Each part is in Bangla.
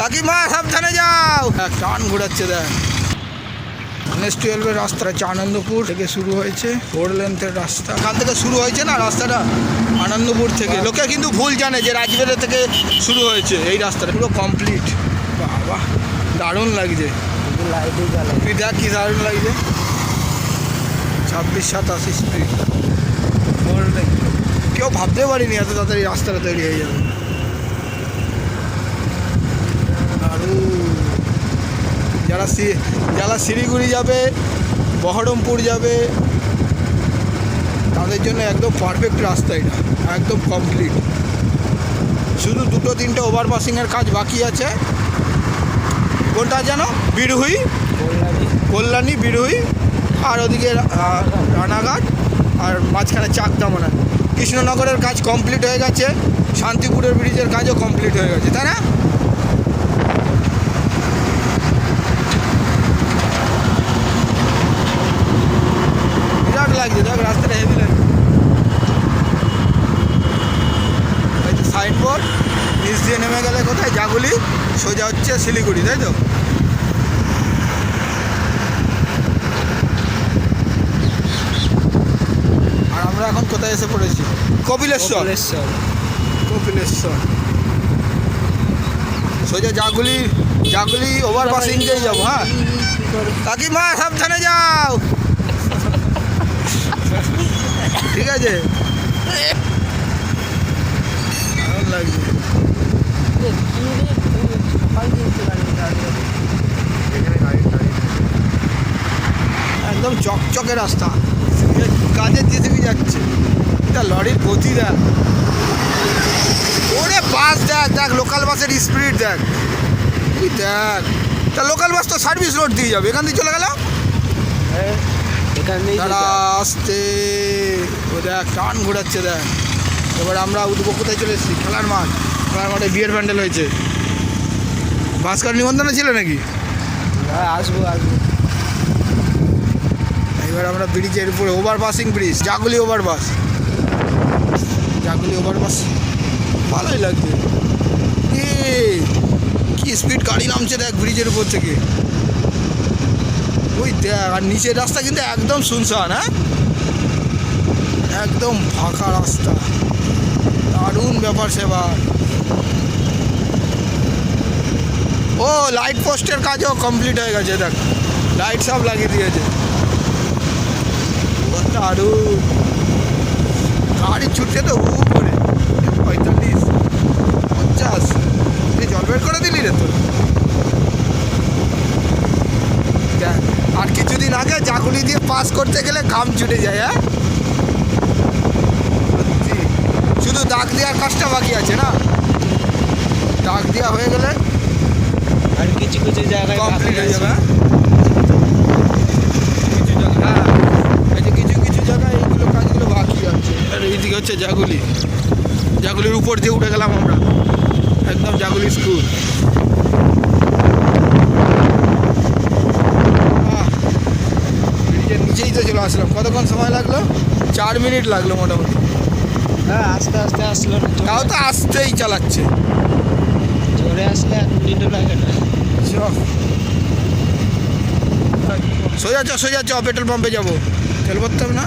কাকিমা সাবধানে যাও। টান ঘোরাচ্ছে দেখ। এনএস টুয়েলভের রাস্তাটা আনন্দপুর থেকে শুরু হয়েছে ফোর লেন্থের রাস্তা। এখান থেকে শুরু হয়েছে না রাস্তাটা? আনন্দপুর থেকে। লোকে কিন্তু ভুল জানে যে রাজবেড়ে থেকে শুরু হয়েছে এই রাস্তাটা। পুরো কমপ্লিট বাবা দারুণ লাগছে। তুই দেখ কি দারুণ লাগছে। ছাব্বিশ সাতাশি স্পিড কেউ ভাবতে পারিনি এত তাড়াতাড়ি রাস্তাটা তৈরি হয়ে যাবে। যারা যারা শিলিগুড়ি যাবে, বহরমপুর যাবে, তাদের জন্য একদম পারফেক্ট রাস্তা এটা, একদম কমপ্লিট শুধু দুটো তিনটে ওভারপাসিংয়ের কাজ বাকি আছে। কোনটা যেন? বিড়হুই কল্যাণী বিড়হুই আর ওদিকে রানাঘাট, আর মাঝখানে চাকদামনা। কৃষ্ণনগরের কাজ কমপ্লিট হয়ে গেছে, শান্তিপুরের ব্রিজের কাজও কমপ্লিট হয়ে গেছে, তাই না বিরাট লাগছে দেখ রাস্তাটা হেভি লাগছে এই যে সাইনবোর্ড নিচ দিয়ে নেমে গেলে কোথায় জাগুলি সোজা হচ্ছে শিলিগুড়ি তাই তো? আর আমরা এখন কোথায় এসে পড়েছি? কপিলেশ্বর। কপিলেশ্বর। সোজা জাগুলি জাগুলি ওভারপাসিং দিয়ে যাব হ্যাঁ? কাকিমা সাবধানে যাও। ঠিক আছে দারুণ লাগছে একদম চকচকে রাস্তা। কাজের জেসিবি যাচ্ছে। এটা লরির গতি দেখ। ওরে বাস দেখ দেখ লোকাল বাসের স্পিড দেখ। তুই দেখ? তা লোকাল বাস তো সার্ভিস রোড দিয়ে যাবে। এখান থেকে চলে গেল? থেকে তারা আসতে। ও দেখ টান ঘোরাচ্ছে দেখ। এবার আমরা উঠবো কোথায় চলে এসেছি? খেলার মাঠ। খেলার মাঠে বিয়ের প্যান্ডেল হয়েছে। ভাস্কর নিবন্ধন ছিল নাকি? হ্যাঁ আসব আসব। এবার আমরা ব্রিজের উপরে ওভারপাসিং ব্রিজ জাগুলি ওভারপাস জাগুলি ওভারপাস ভালোই লাগছে এ, কি স্পিড গাড়ি নামছে দেখ ব্রিজের উপর থেকে। ওই দেখ, আর নিচের রাস্তা কিন্তু একদম শুনশান হ্যাঁ? একদম ফাঁকা রাস্তা। দারুণ ব্যাপার সেবার ও লাইট পোস্টের কাজও কমপ্লিট হয়ে গেছে, দেখ। লাইট সব লাগিয়ে দিয়েছে। দারুণ। গাড়ি ছুটছে তো হু করে। পঁয়তাল্লিশ পঞ্চাশ এই জল বের করে দিলি রে তোর আর কিছুদিন আগে জাগুলি দিয়ে পাস করতে গেলে ঘাম ছুটে যায় হ্যাঁ? শুধু দাগ দেওয়ার কাজটা বাকি আছে না? দাগ দেওয়া হয়ে গেলে আর কিছু কিছু জায়গায় কমপ্লিট হয়ে যাবে হ্যাঁ? কিছু জায়গা হ্যাঁ এই যে কিছু কিছু জায়গায় এইগুলো কাজগুলো বাকি আছে হচ্ছে জাগুলি। জাগুলির উপর দিয়ে উঠে গেলাম আমরা। একদম জাগুলি স্কুল নিচেই তো চলে আসলাম। কতক্ষণ সময় লাগল? চার মিনিট লাগল মোটামুটি। হ্যাঁ আস্তে আস্তে আসলো। তাও তো আসতেই চালাচ্ছে। জোরে আসলে এক মিনিটও লাগে না। সোজা চ সোজা চ পেট্রোল পাম্পে যাব। তেল ভরতে হবে না?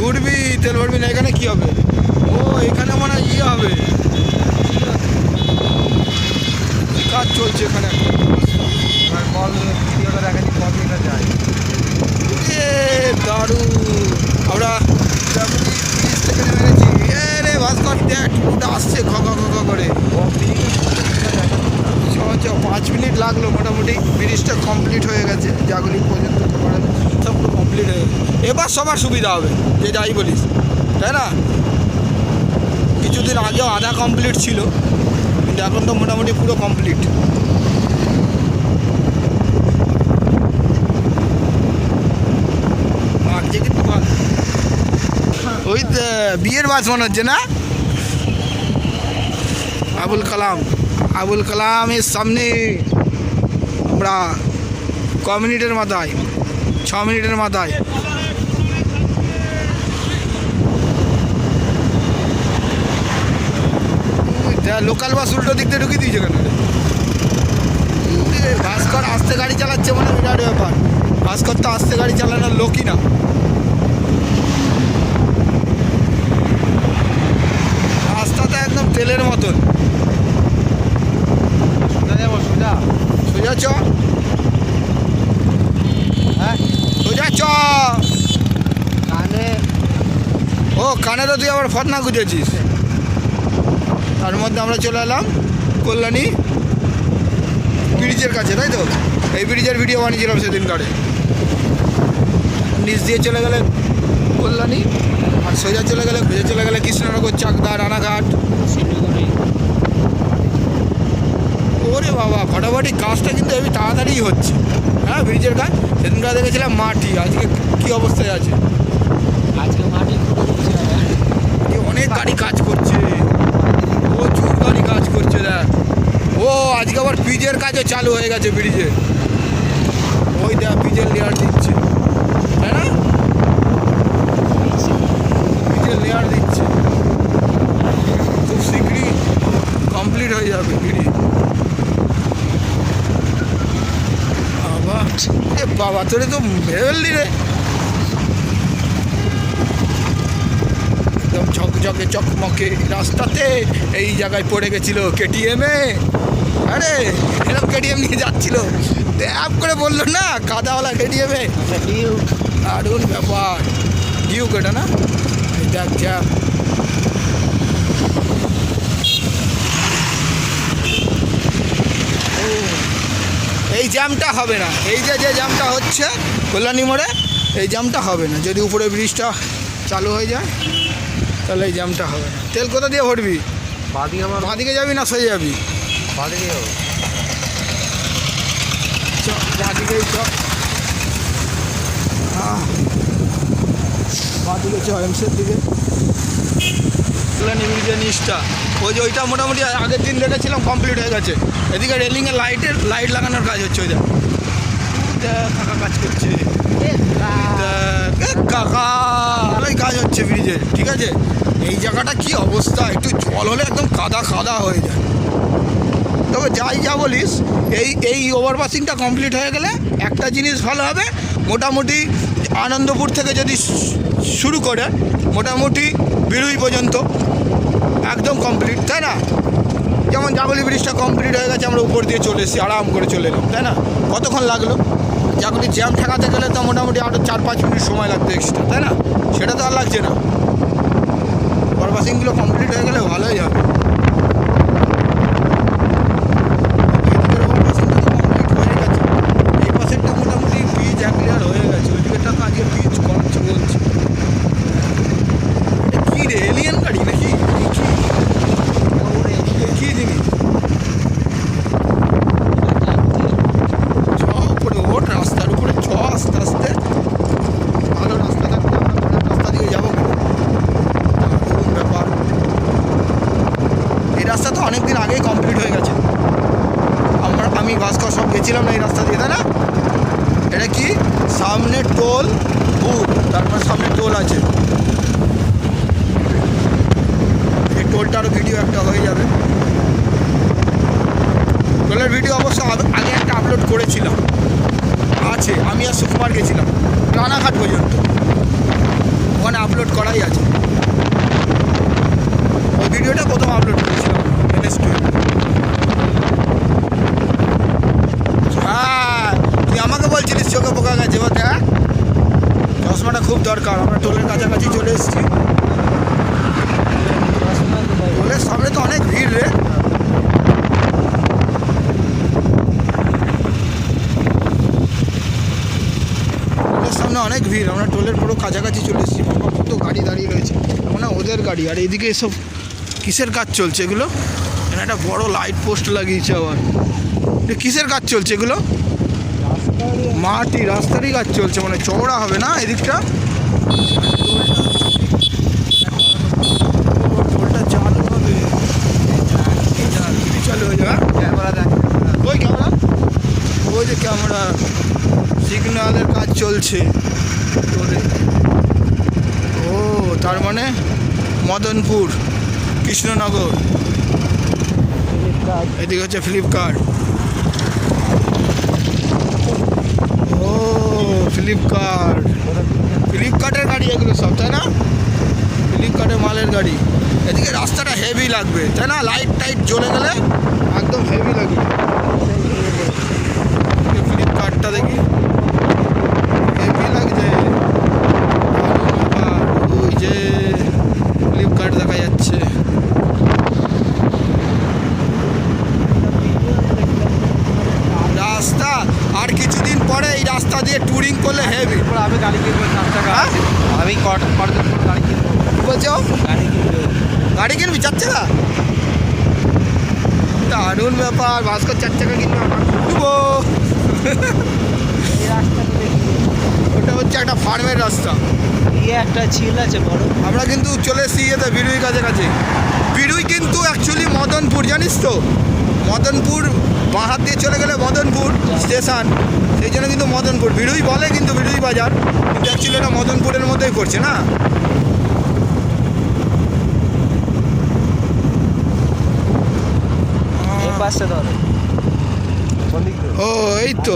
ঘুরবি তেল ভরবি না এখানে কি হবে ও এখানে মনে হয় ইয়ে হবে কাজ চলছে এখানে আর কল ভিডিওটা দেখাচ্ছি কল দিতে যায় দারুণ আমরা জামুনি ব্রিজ থেকে নেমে গেছি এ রে ভাস্কর দেখ আসছে খ খ করে লাগল মোটামুটি ব্রিজটা কমপ্লিট হয়ে গেছে জাগুলি পর্যন্ত করা সব কমপ্লিট হয়ে গেছে। এবার সবার সুবিধা হবে যে যাই বলিস তাই না? কিছুদিন আগেও আধা কমপ্লিট ছিল কিন্তু এখন তো মোটামুটি পুরো কমপ্লিট ওই বিয়ের বাস মনে হচ্ছে না? আবুল কালাম আবুল কালামের সামনে। আমরা ক মিনিটের মাথায় ছ মিনিটের মাথায়। লোকাল বাস উল্টো দিক দিয়ে ঢুকিয়ে দিয়েছে কেন? ভাস্কর আস্তে গাড়ি চালাচ্ছে মানে বিরাট ব্যাপার। ভাস্কর তো আস্তে গাড়ি চালানোর লোকই না। রাস্তাটা একদম তেলের মতন। সোজা চ। হ্যাঁ সোজা চ। কানে। ও কানে তো তুই আবার ফটনা গুঁজেছিস তার মধ্যে আমরা চলে এলাম কল্যাণী ব্রিজের কাছে তাই তো? এই ব্রিজের ভিডিও বানিয়েছিলাম সেদিন কারে। নিচ দিয়ে চলে গেলে কল্যাণী আর সোজা চলে গেলে সোজা চলে গেলে কৃষ্ণনগর চাকদা রানাঘাট। ওরে বাবা ফটাফটি কাজটা কিন্তু হেবি তাড়াতাড়ি হচ্ছে। হ্যাঁ ব্রিজের কাজ সেদিনকার দেখেছিলাম মাটি আজকে কী অবস্থায় আছে? আজকে মাটি খুঁড়ে অনেক গাড়ি কাজ করছে। প্রচুর গাড়ি কাজ করছে দেখ। ও আজকে আবার পিজের কাজও চালু হয়ে গেছে ব্রিজে। ওই দেখ পিজের লেয়ার দিচ্ছে। তাই না? পিজের লেয়ার দিচ্ছে। খুব শীঘ্রই কমপ্লিট হয়ে যাবে ব্রিজ বাবা এ বাবা তোরে তো মেরে ফেললি রে। একদম ঝকঝকে চকমকে রাস্তাতে এই জায়গায় পড়ে গেছিল কেটিএমে আরে এরকম কেটিএম নিয়ে যাচ্ছিল। ট্যাপ করে বলল না কাদাওয়ালা কেটিএমে দারুণ ব্যাপার। ডিউক এটা না? দেখ জ্যাম ও, এই জ্যামটা হবে না। এই যে যে জ্যামটা হচ্ছে কল্যাণী মোড়ে এই জ্যামটা হবে না। যদি উপরে ব্রিজটা চালু হয়ে যায় তাহলে এই জ্যামটা হবে না। তেল কোথা দিয়ে ভরবি? বাদিকে আমার যাবি না সোজা যাবি? বাদিকে যাব। চ বাঁ দিকেই চ আহ। বাঁ দিকে চ এমসের দিকে। কল্যাণী ব্রিজের নিচটা ওই যে ওইটা মোটামুটি আগের দিন দেখেছিলাম কমপ্লিট হয়ে গেছে। এদিকে রেলিংয়ে লাইটের লাইট লাগানোর কাজ হচ্ছে ওই দেখ। দেখ, কাকা কাজ করছে। কাকা ভালোই কাজ হচ্ছে ব্রিজে ঠিক আছে? এই জায়গাটা কি অবস্থা? একটু জল হলে একদম কাদা কাদা হয়ে যায়। তবে যাই যা বলিস এই এই ওভারপাসিংটা কমপ্লিট হয়ে গেলে একটা জিনিস ভালো হবে মোটামুটি আনন্দপুর থেকে যদি শুরু করে মোটামুটি বিরুই পর্যন্ত। একদম কমপ্লিট তাই না? যেমন জাগলি ব্রিজটা কমপ্লিট হয়ে গেছে, আমরা উপর দিয়ে চলে এসেছি, আরাম করে চলে এলাম, তাই না? কতক্ষণ লাগল? জাগলি জ্যাম ঠেকাতে গেলে তো মোটামুটি আরও চার পাঁচ মিনিট সময় লাগতো এক্সট্রা তাই না? সেটা তো আর লাগছে না। ওভারপাসিংগুলো কমপ্লিট হয়ে গেলে ভালোই হবে এদিকের overpassing টা তো complete হয়ে গেছে। এই পাশেরটা মোটামুটি pitch এক layer হয়ে গেছে। ওইদিকেরটা তো আজকে pitch করাচ্ছে বলছে। এটা কি রে, alien গাড়ি নাকি? এই কি? এই কি জিনিস? চ উপরে ওঠ, রাস্তার উপরে চ আস্তে আস্তে। ভালো রাস্তা থাকলে আমরা খারাপ রাস্তা দিয়ে যাব কেন? দারুণ ব্যাপার। এই রাস্তা তো অনেকদিন আগেই কমপ্লিট হয়ে গেছে। আমরা, আমি বাস ভাস্কর সব গেছিলাম না এই রাস্তা দিয়ে, তাই না? এটা কি? সামনে টোল বুথ তারপর সামনে টোল আছে। এই টোলটারও ভিডিও একটা হয়ে যাবে। টোলের ভিডিও অবশ্য আগ- আগে একটা আপলোড করেছিলাম। আছে, আমি আর সুকুমার গেছিলাম। রানাঘাট পর্যন্ত। ওখানে আপলোড করাই আছে। ওই ভিডিওটা প্রথম আপলোড করেছিলাম। এনএস হ্যাঁ তুই আমাকে বলছিলিস চোখে পোকা গেছে দেখ। চশমাটা খুব দরকার, আমরা টোলের কাছাকাছি চলে এসেছি। টোলের সামনে তো অনেক ভিড় রে। সামনে অনেক ভিড়, আমরা টোলের পুরো কাছাকাছি চলে এসেছি। বাবা গাড়ি দাঁড়িয়ে রয়েছে। মানে ওদের গাড়ি, আর এইদিকে এসব কিসের কাজ চলছে এগুলো? এখানে একটা বড় লাইট পোস্ট লাগিয়েছে আবার। কিসের কাজ চলছে এগুলো? মাটি রাস্তারই কাজ চলছে মানে চওড়া হবে না এদিকটা? হয়ে? ওই যে ক্যামেরা। সিগন্যালের কাজ চলছে। ও তার মানে মদনপুর কৃষ্ণনগর। এদিকে হচ্ছে ফ্লিপকার্ট। ও, ফ্লিপকার্ট। ফ্লিপকার্টের গাড়ি এগুলো সব, তাই না? ফ্লিপকার্টের মালের গাড়ি। এদিকে রাস্তাটা হেভি লাগবে, তাই না? লাইট টাইট জ্বলে গেলে একদম হেভি লাগবে এদিকে ফ্লিপকার্টটা দেখি হেভি লাগছে দারুণ ব্যাপার। ওই যে ফ্লিপকার্ট দেখা যাচ্ছে রাস্তা আর কিছুদিন পরে এই রাস্তা দিয়ে ট্যুরিং করলে হেভি এরপর আমি গাড়ি কিনবো চার চাকা হ্যাঁ? আমি গাড়ি কিনবো। বলছো? গাড়ি কিনবো। গাড়ি কিনবি? যাচ্ছে না? দারুণ ব্যাপার ভাস্কর চার চাকা কিনবে। কিনবো। ওটা হচ্ছে একটা ফার্মের রাস্তা। ইয়ে একটা ঝিল আছে বড়। আমরা কিন্তু চলে এসেছি ইয়েতে বিড়ুই কাছে কাছে বিড়ুই কিন্তু অ্যাকচুয়ালি মদনপুর জানিস তো? মদনপুর বাঁ হাত দিয়ে চলে গেলে মদনপুর স্টেশন সেই জন্য কিন্তু মদনপুর বিড়ুই বলে কিন্তু বিড়ুই বাজার কিন্তু অ্যাকচুয়ালি এটা মদনপুরের মধ্যেই করছে না? ও এই তো